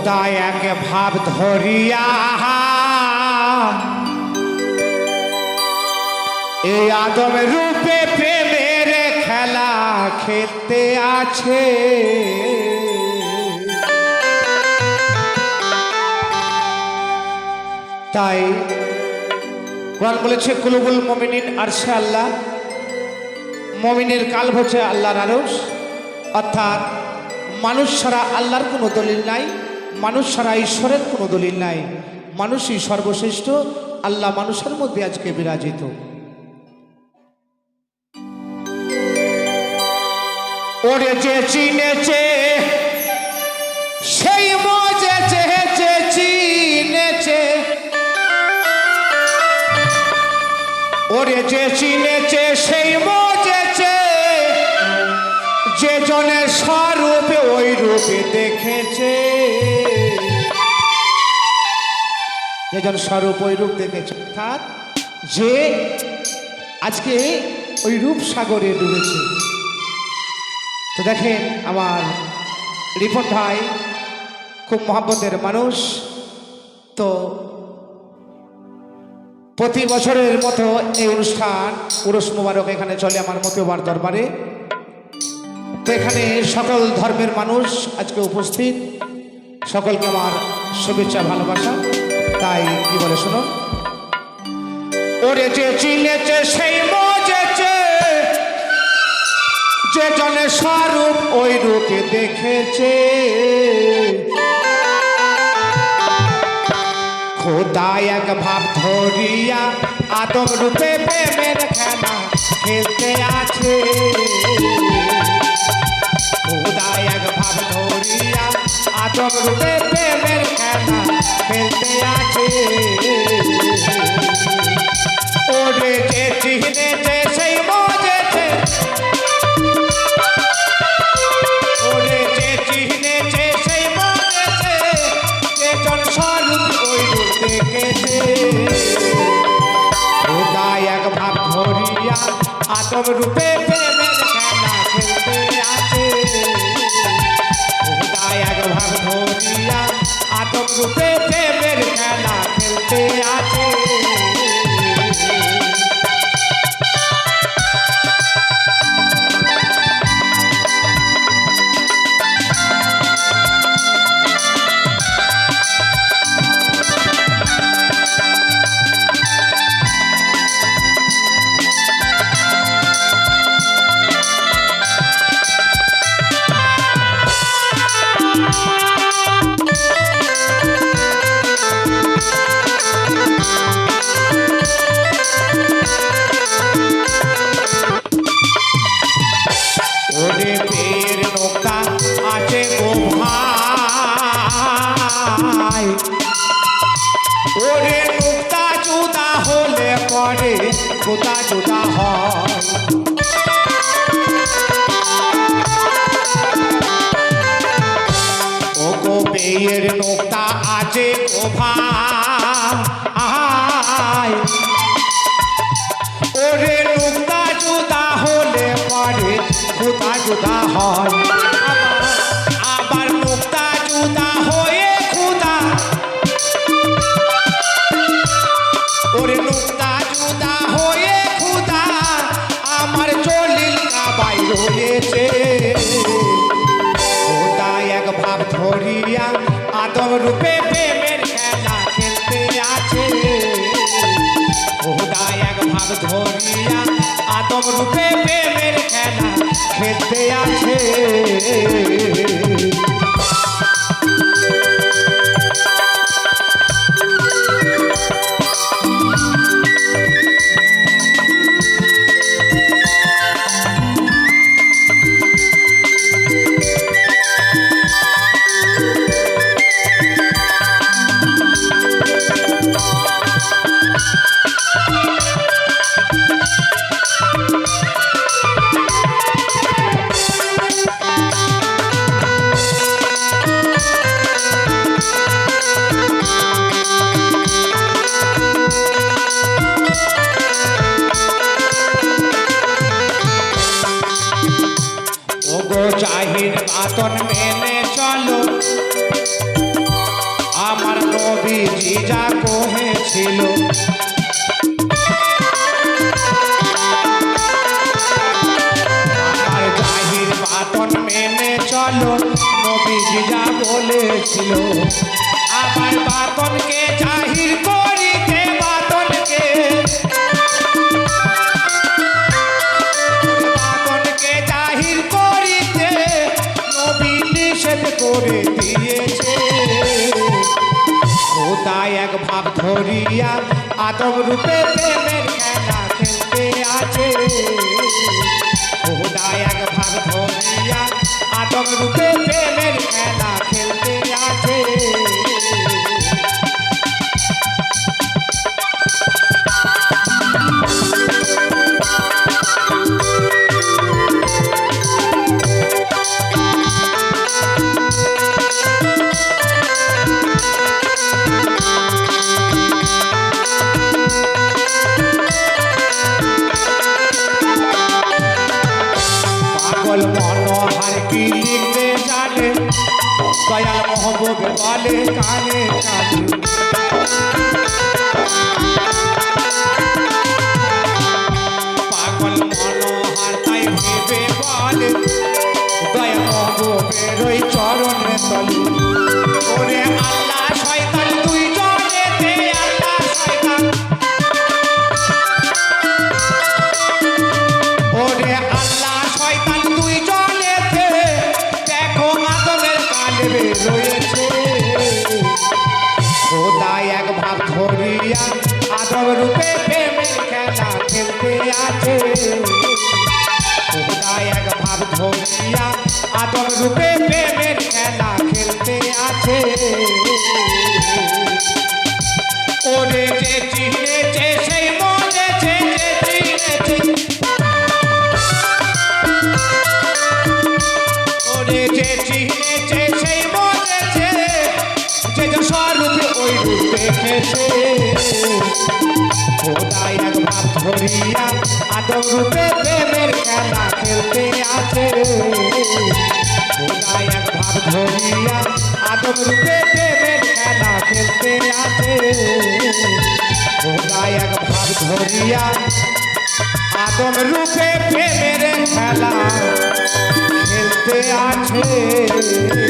খোদা এক ভাব ধরিয়া। এই আদম রূপে প্রেমের খেলা খেতে আছে। তাই কোরআন বলেছে, কুলুবুল মমিনিন আরশে আল্লাহ। মমিনের কাল হচ্ছে আল্লাহর আরস অর্থাৎ মানুষ ছাড়া আল্লাহর কোনো দলিল নাই। মানুষ ছাড়া ঈশ্বরের কোনো দলিল নাই। মানুষই সর্বশ্রেষ্ঠ, আল্লাহ মানুষের মধ্যে আজকে বিরাজিত। ওরে যে চিনেছে, সেই মজেছে যে চিনেছে। ওরে যে চিনেছে, সেই মজেছে। যে জনের স্বরূপে ওই রূপে দেখেছে। যেজন স্বরূপ ওই রূপ দেখেছে। অর্থাৎ যে আজকে ওই রূপ সাগরে ডুবেছে। তো দেখেন আমার রিপন ভাই খুব মহাব্বতের মানুষ। তো প্রতি বছরের মতো এই অনুষ্ঠান পুরুষ মুবারক এখানে চলে আমার মতবার দরবারে। তো এখানে সকল ধর্মের মানুষ আজকে উপস্থিত। সকলকে আমার শুভেচ্ছা, ভালোবাসা। তাই কি বলে শুনুন ওরে চিনেছে, সেই মজেছে। যে জনে স্বরূপ, ওই রূপে দেখেছে। খোদা এক ভাব ধরিয়া, আদম রূপে প্রেমের খেলা খেলতে আছে। খোদা এক ভাব ধরিয়া আদম রূপে প্রেমের খেলা খেলতে আছে। ওরে যে চিহ্নেছে সেই মজেছে। ওরে যে চিহ্নেছে সেই মজেছে। যে স্বরূপ ওই দেখেছে। খোদা এক ভাব ধরিয়া আদম রূপে প্রেমের খেলা খেলতে আছে। ধরিয়া। আটক রূপে প্রেমের খেলা খেলতে আছে ভাই ওরে নুক্তা জুদা হলে পরে খুদা জুদা হয়। আবার নুক্তা জুদা হয়ে খুদা ওরে নুক্তা জুদা হয়ে খুদা আমার চলিল কাবাই রূপে প্রেমের ধরিয়া আতম রূপে প্রেমের চাহির বাতন মেনে চলো। আমার নবীজি যা কহেছিল। আমার জাহির বাতন মেনে চলো, নবীজি যা বলেছিল। আমার বাতনকে জাহির ধরিয়া আদম রূপে প্রেমের খেলা খেলতে আছে এক ভাব ধরিয়া আদম রূপে প্রেমের খেলা খেলতে পাগল মনোহার কি লিখতে জানে, দয়াল মহবুব বলে কানে কানে পাগল মনোহার তাই ভেবে বলে, দয়াল মহবুবের ওই চরণে তলে। ধরিয়া আদম রূপে প্রেমের খেলা খেলতে আছে। এক ভাব ধরিয়া আদম রূপে প্রেমের খেলা খেলতে আছে। ওরে যে চিনেছে, সেই মনেছে যে চিনেছে। ওরে যে চিনেছে, সেই বলেছে যে স্বরূপে ওই রূপ দেখেছে। খোদাই এক ভাব ধরিয়া আদম রূপে প্রেমের খেলা খেলতে আছে খোদাই এক ভাব ধরিয়া আদম রূপে প্রেমের খেলা খেলতে আছে খোদাই এক ভাব ধরিয়া আদম রূপে প্রেমের খেলা খেলতে আছে